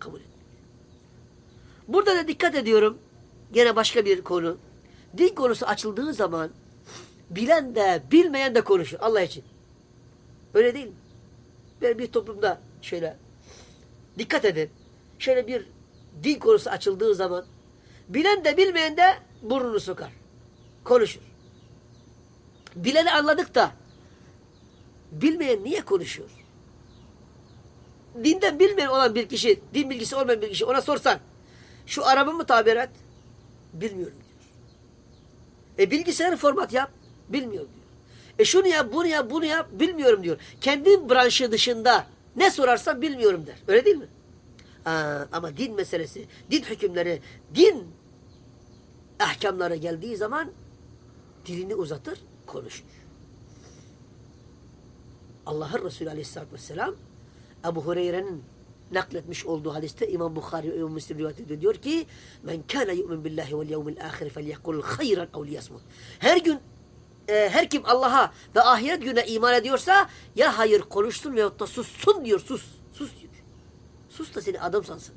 Kabul etmiyor. Burada da dikkat ediyorum. Gene başka bir konu. Din konusu açıldığı zaman bilen de bilmeyen de konuşur Allah için. Öyle değil mi? Böyle bir toplumda şöyle dikkat edin. Şöyle bir din konusu açıldığı zaman bilen de bilmeyen de burnunu sokar. Konuşur. Bileni anladık da bilmeyen niye konuşuyor? Dinden bilmeyen olan bir kişi, din bilgisi olmayan bir kişi ona sorsan şu araba mı tabir et? Bilmiyorum diyor. E bilgisayarı format yap. Bilmiyorum diyor. E şunu yap, bunu yap, bunu yap. Bilmiyorum diyor. Kendi branşı dışında ne sorarsan bilmiyorum der. Öyle değil mi? Aa, ama din meselesi, din hükümleri, din ahkamlara geldiği zaman dilini uzatır, konuşur. Allah'ın Resulü Aleyhisselatü Vesselam Ebu Hureyre'nin nakletmiş olduğu hadiste İmam Bukhari ve İmam Müslim rivayet ediyor. Diyor ki Men kana yu'min billahi vel yevmil ahir felyekul hayran ev liyasmut. Her gün e, her kim Allah'a ve ahiret gününe iman ediyorsa ya hayır konuşsun veyahut da sussun diyor sus. Sus diyor. Sus da seni adam sansın.